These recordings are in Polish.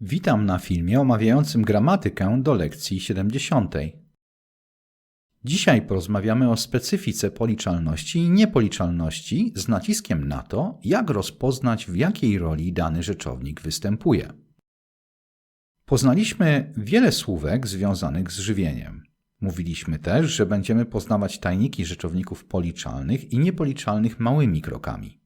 Witam na filmie omawiającym gramatykę do lekcji 70. Dzisiaj porozmawiamy o specyfice policzalności i niepoliczalności z naciskiem na to, jak rozpoznać w jakiej roli dany rzeczownik występuje. Poznaliśmy wiele słówek związanych z żywieniem. Mówiliśmy też, że będziemy poznawać tajniki rzeczowników policzalnych i niepoliczalnych małymi krokami.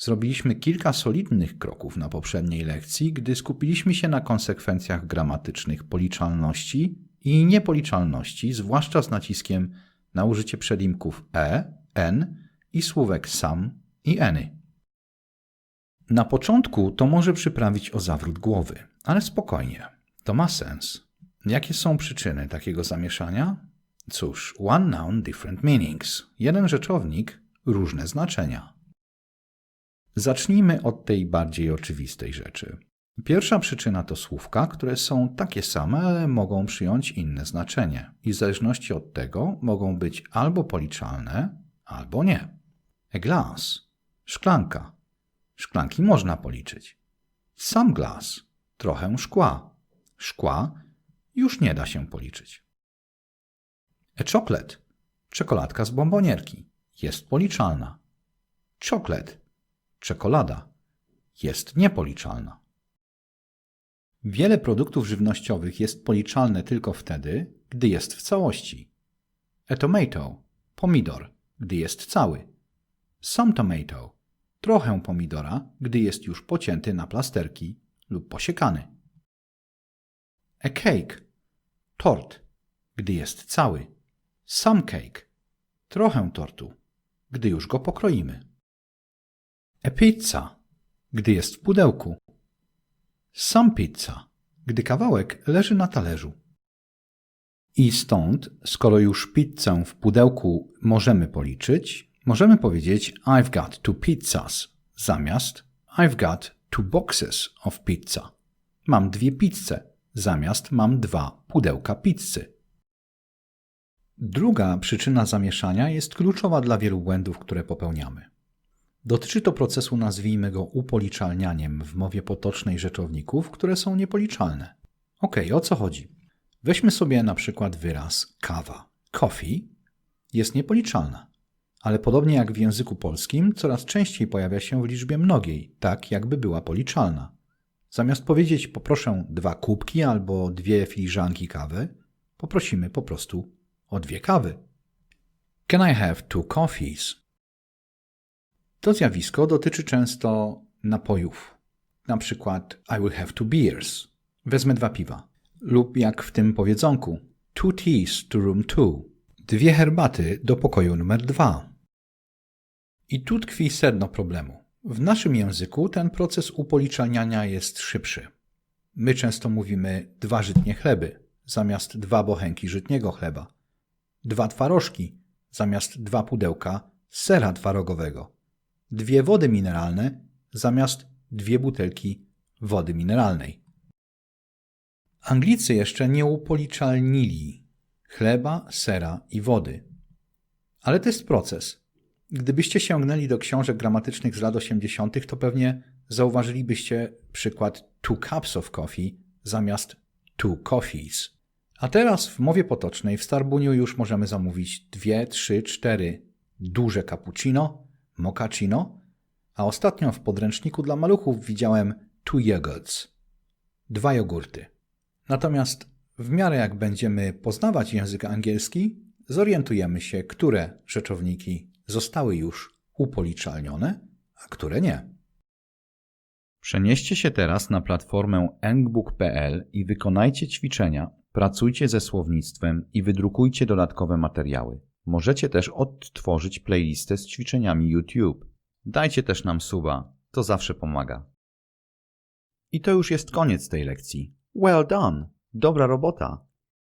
Zrobiliśmy kilka solidnych kroków na poprzedniej lekcji, gdy skupiliśmy się na konsekwencjach gramatycznych policzalności i niepoliczalności, zwłaszcza z naciskiem na użycie przedimków e, n i słówek sam i any. Na początku to może przyprawić o zawrót głowy, ale spokojnie, to ma sens. Jakie są przyczyny takiego zamieszania? Cóż, one noun, different meanings. Jeden rzeczownik, różne znaczenia. Zacznijmy od tej bardziej oczywistej rzeczy. Pierwsza przyczyna to słówka, które są takie same, ale mogą przyjąć inne znaczenie i w zależności od tego mogą być albo policzalne, albo nie. A glass szklanka. Szklanki można policzyć. Some glass trochę szkła. Szkła już nie da się policzyć. A chocolate czekoladka z bombonierki jest policzalna. Chocolate czekolada jest niepoliczalna. Wiele produktów żywnościowych jest policzalne tylko wtedy, gdy jest w całości. A tomato pomidor, gdy jest cały. Some tomato trochę pomidora, gdy jest już pocięty na plasterki lub posiekany. A cake tort, gdy jest cały. Some cake trochę tortu, gdy już go pokroimy. A pizza, gdy jest w pudełku. Some pizza, gdy kawałek leży na talerzu. I stąd, skoro już pizzę w pudełku możemy policzyć, możemy powiedzieć I've got two pizzas zamiast I've got two boxes of pizza. Mam dwie pizze zamiast mam dwa pudełka pizzy. Druga przyczyna zamieszania jest kluczowa dla wielu błędów, które popełniamy. Dotyczy to procesu, nazwijmy go upoliczalnianiem w mowie potocznej rzeczowników, które są niepoliczalne. Ok, o co chodzi? Weźmy sobie na przykład wyraz kawa. Coffee jest niepoliczalna, ale podobnie jak w języku polskim, coraz częściej pojawia się w liczbie mnogiej, tak jakby była policzalna. Zamiast powiedzieć poproszę dwa kubki albo dwie filiżanki kawy, poprosimy po prostu o dwie kawy. Can I have two coffees? To zjawisko dotyczy często napojów. Na przykład I will have two beers. Wezmę dwa piwa. Lub jak w tym powiedzonku two teas to room two. Dwie herbaty do pokoju numer dwa. I tu tkwi sedno problemu. W naszym języku ten proces upoliczalniania jest szybszy. My często mówimy dwa żytnie chleby zamiast dwa bochenki żytniego chleba, dwa twarożki zamiast dwa pudełka sera twarogowego, dwie wody mineralne zamiast dwie butelki wody mineralnej. Anglicy jeszcze nie upoliczalnili chleba, sera i wody. Ale to jest proces. Gdybyście sięgnęli do książek gramatycznych z lat 80., to pewnie zauważylibyście przykład two cups of coffee zamiast two coffees. A teraz w mowie potocznej w Starbuniu już możemy zamówić dwie, trzy, cztery duże cappuccino, mochaccino, a ostatnio w podręczniku dla maluchów widziałem two yogurts, dwa jogurty. Natomiast w miarę jak będziemy poznawać język angielski, zorientujemy się, które rzeczowniki zostały już upoliczalnione, a które nie. Przenieście się teraz na platformę engbook.pl i wykonajcie ćwiczenia, pracujcie ze słownictwem i wydrukujcie dodatkowe materiały. Możecie też odtworzyć playlistę z ćwiczeniami YouTube. Dajcie też nam suba, to zawsze pomaga. I to już jest koniec tej lekcji. Well done! Dobra robota!